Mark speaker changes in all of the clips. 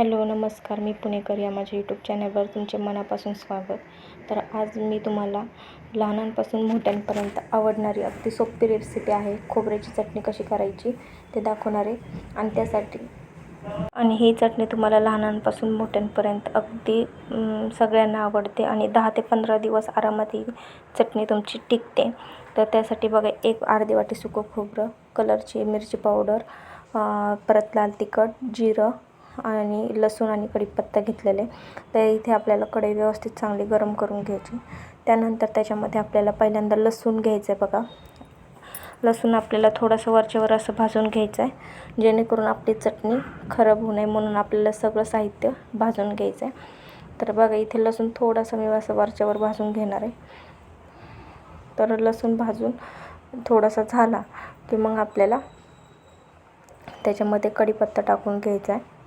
Speaker 1: Hello नमस्कार. मी पुणेकर या माझ्या यूट्यूब चॅनलवर तुमचे मनापासून स्वागत. तर आज मी तुम्हाला लहानांपासून मोठ्यांपर्यंत आवडणारी अगदी सोपी रेसिपी आहे. खोबऱ्याची चटणी कशी करायची ते दाखवणार आहे. आणि त्यासाठी आणि ही चटणी तुम्हाला लहानांपासून मोठ्यांपर्यंत अगदी सगळ्यांना आवडते आणि दहा ते पंधरा दिवस आरामात ही चटणी तुमची टिकते. तर त्यासाठी बघा एक अर्धी वाटी सुकं खोबरं कलरची मिरची पावडर परत लाल तिखट जिरं आणि लसूण आणि कढीपत्ता घेतलेले. तर इथे आपल्याला कढई व्यवस्थित चांगली गरम करून घ्यायची. त्यानंतर त्याच्यामध्ये आपल्याला पहिल्यांदा लसूण घ्यायचं आहे बघा. लसूण आपल्याला थोडंसं वरच्यावर असं भाजून घ्यायचं आहे जेणेकरून आपली चटणी खराब होऊ नये म्हणून आपल्याला सगळं साहित्य भाजून घ्यायचं आहे तर बघा इथे लसूण थोडासा मी असं वरच्यावर भाजून घेणार आहे. तर लसूण भाजून थोडासा झाला की मग आपल्याला त्याच्यामध्ये कढीपत्ता टाकून घ्यायचा आहे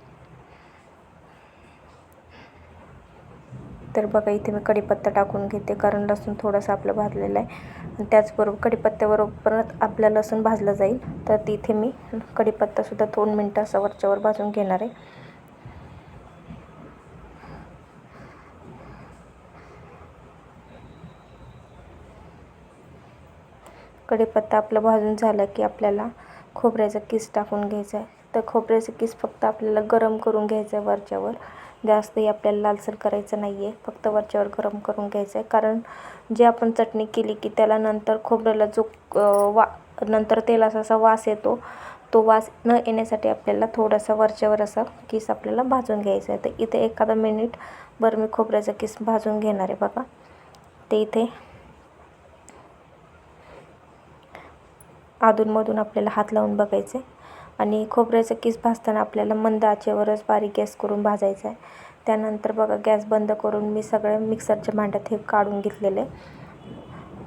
Speaker 1: तर बघा इथे मी कढीपत्ता टाकून घेते. कारण लसूण थोडासा आपलं भाजलेला आहे. आणि त्याचबरोबर कढीपत्त्याबरोबर आपलं लसूण भाजलं जाईल. तर तिथे मी कढीपत्तासुद्धा दोन मिनटं असं वरच्यावर भाजून घेणार आहे. कढीपत्ता आपलं भाजून झालं की आपल्याला खोबऱ्याचा किस टाकून घ्यायचा आहे. तर खोबऱ्याचं किस फक्त आपल्याला गरम करून घ्यायचं आहे वरच्यावर. जास्तही आपल्याला लालसर करायचं नाही आहे फक्त वरच्यावर गरम करून घ्यायचं आहे कारण जे आपण चटणी केली की त्याला नंतर खोबऱ्याला जो वा नंतर तेलाचा असा वास येतो तो वास न येण्यासाठी आपल्याला थोडासा वरच्यावर असा किस आपल्याला भाजून घ्यायचा आहे. तर इथे एखादा मिनिट बरं मी खोबऱ्याचा किस भाजून घेणार आहे बघा. ते इथे अधूनमधून आपल्याला हात लावून बघायचे आणि खोबऱ्याचं किस भाजताना आपल्याला मंद आचेवरच बारीक गॅस करून भाजायचं आहे. त्यानंतर बघा गॅस बंद करून मी सगळ्या मिक्सरच्या भांड्यात हे काढून घेतलेले.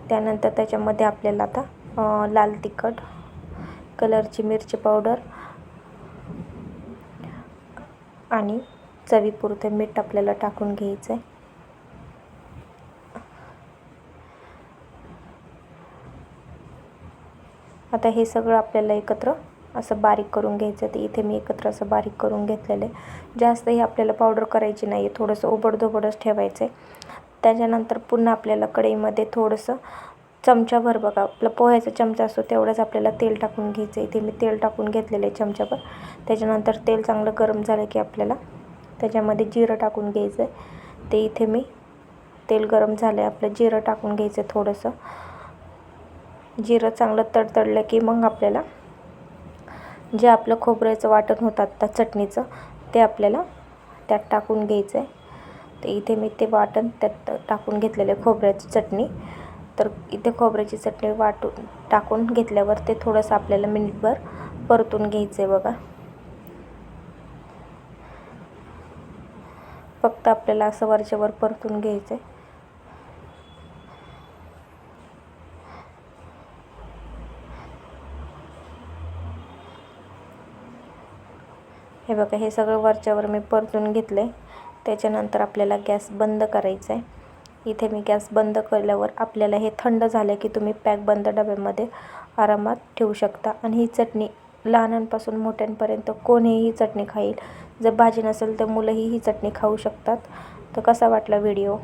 Speaker 1: त्यानंतर त्याच्यामध्ये आपल्याला आता लाल तिखट कलरची मिरची पावडर आणि चवीपुरतं मीठ आपल्याला टाकून घ्यायचं आहे. आता हे सगळं आपल्याला एकत्र असं बारीक करून घ्यायचं तर इथे मी एकत्र असं बारीक करून घेतलेलं आहे. जास्तही आपल्याला पावडर करायची नाही आहे थोडंसं ओबडधोबडच ठेवायचं आहे. त्याच्यानंतर पुन्हा आपल्याला कढईमध्ये थोडंसं चमच्याभर बघा. आपला पोह्याचा चमचा असतो तेवढंच आपल्याला तेल टाकून घ्यायचं इथे मी तेल टाकून घेतलेलं आहे चमच्याभर त्याच्यानंतर तेल चांगलं गरम झालं की आपल्याला त्याच्यामध्ये जिरं टाकून घ्यायचं आहे. ते इथे मी तेल गरम झालं आहे. आपलं जिरं टाकून घ्यायचं आहे थोडंसं. जिरं चांगलं तडतडलं की मग आपल्याला जे आपलं खोबऱ्याचं वाटण होतं आत्ता चटणीचं ते आपल्याला त्यात टाकून घ्यायचं आहे तर इथे मी ते वाटण त्यात टाकून घेतलेलं आहे खोबऱ्याची चटणी. तर इथे खोबऱ्याची चटणी वाटून टाकून घेतल्यावर ते थोडंसं आपल्याला मिनिटभर परतून घ्यायचं आहे बघा. फक्त आपल्याला असं वरच्यावर परतून घ्यायचं आहे हे बघा हे सगळं वरच्यावर मी परतून घेतलं आहे त्याच्यानंतर आपल्याला गॅस बंद करायचा आहे इथे मी गॅस बंद केल्यावर आपल्याला हे थंड झालं की तुम्ही पॅक बंद डब्यामध्ये आरामात ठेवू शकता. आणि ही चटणी लहानांपासून मोठ्यांपर्यंत कोणीही ही चटणी खाईल. जर भाजी नसेल तर मुलंही ही चटणी खाऊ शकतात. तर कसा वाटला व्हिडिओ?